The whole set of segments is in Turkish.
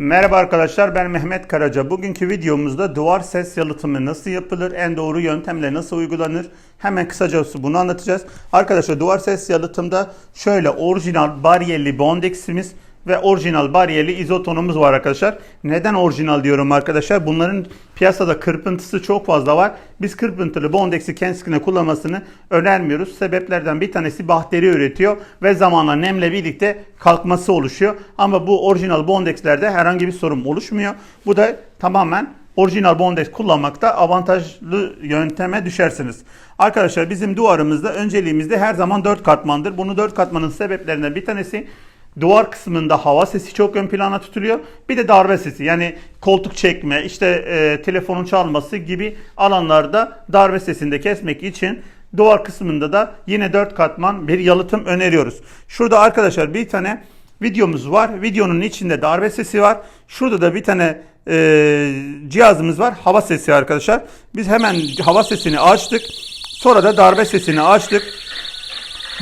Merhaba arkadaşlar ben Mehmet Karaca. Bugünkü videomuzda duvar ses yalıtımı nasıl yapılır, en doğru yöntemle nasıl uygulanır hemen kısacası bunu anlatacağız. Arkadaşlar duvar ses yalıtımda şöyle orijinal bariyerli bondeximiz ve orijinal bariyerli izotonumuz var arkadaşlar. Neden orijinal diyorum arkadaşlar? Bunların piyasada kırpıntısı çok fazla var. Biz kırpıntılı bondexi kendisine kullanmasını önermiyoruz. Sebeplerden bir tanesi bakteri üretiyor ve zamanla nemle birlikte kalkması oluşuyor. Ama bu orijinal bondexlerde herhangi bir sorun oluşmuyor. Bu da tamamen orijinal bondex kullanmakta avantajlı yönteme düşersiniz. Arkadaşlar bizim duvarımızda önceliğimizde her zaman 4 katmandır. Bunu 4 katmanın sebeplerinden bir tanesi duvar kısmında hava sesi çok ön plana tutuluyor. Bir de darbe sesi yani koltuk çekme, işte e, telefonun çalması gibi alanlarda darbe sesini de kesmek için duvar kısmında da yine 4 katman bir yalıtım öneriyoruz. Şurada arkadaşlar bir tane videomuz var. Videonun içinde darbe sesi var. Şurada da bir tane e, cihazımız var. Hava sesi arkadaşlar. Biz hemen hava sesini açtık. Sonra da darbe sesini açtık.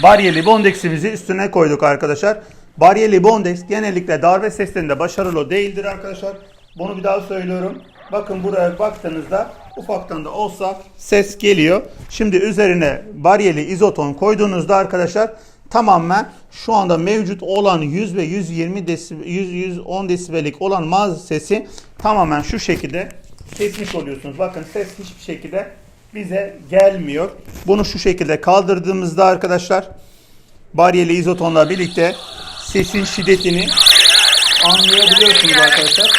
Bariyeli bondeximizi üstüne koyduk arkadaşlar. Bariyeli bondex genellikle darbe seslerinde başarılı değildir arkadaşlar. Bunu bir daha söylüyorum. Bakın buraya baktığınızda ufaktan da olsa ses geliyor. Şimdi üzerine bariyeli izoton koyduğunuzda arkadaşlar tamamen şu anda mevcut olan 100 ve 120 desibel, 100 110 desibellik olan mağaza sesi tamamen şu şekilde kesmiş oluyorsunuz. Bakın ses hiçbir şekilde bize gelmiyor. Bunu şu şekilde kaldırdığımızda arkadaşlar bariyeli izotonla birlikte sesin şiddetini anlayabiliyorsunuz arkadaşlar.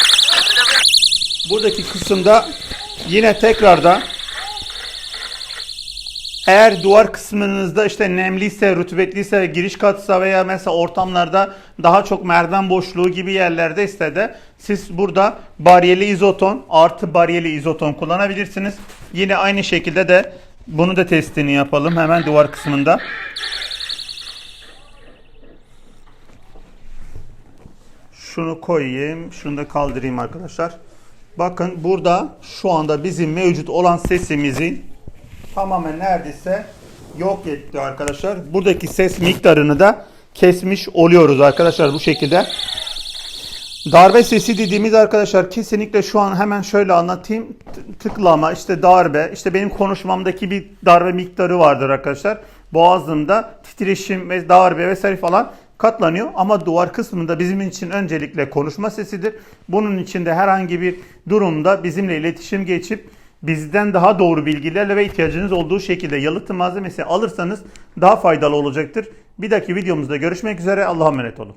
Buradaki kısımda yine tekrardan eğer duvar kısmınızda işte nemliyse, rutubetliyse, giriş katsa veya mesela ortamlarda daha çok merdiven boşluğu gibi yerlerde ise de siz burada bariyeli izoton artı bariyeli izoton kullanabilirsiniz. Yine aynı şekilde de bunu da testini yapalım hemen duvar kısmında. Şunu koyayım, şunu da kaldırayım arkadaşlar. Bakın burada şu anda bizim mevcut olan sesimizi tamamen neredeyse yok etti arkadaşlar. Buradaki ses miktarını da kesmiş oluyoruz arkadaşlar bu şekilde. Darbe sesi dediğimiz arkadaşlar kesinlikle şu an hemen şöyle anlatayım. Tıklama, işte darbe, işte benim konuşmamdaki bir darbe miktarı vardır arkadaşlar. Boğazımda titreşim ve darbe vesaire falan katlanıyor. Ama duvar kısmında bizim için öncelikle konuşma sesidir. Bunun içinde herhangi bir durumda bizimle iletişim geçip bizden daha doğru bilgilerle ve ihtiyacınız olduğu şekilde yalıtım malzemesi alırsanız daha faydalı olacaktır. Bir dahaki videomuzda görüşmek üzere. Allah'a emanet olun.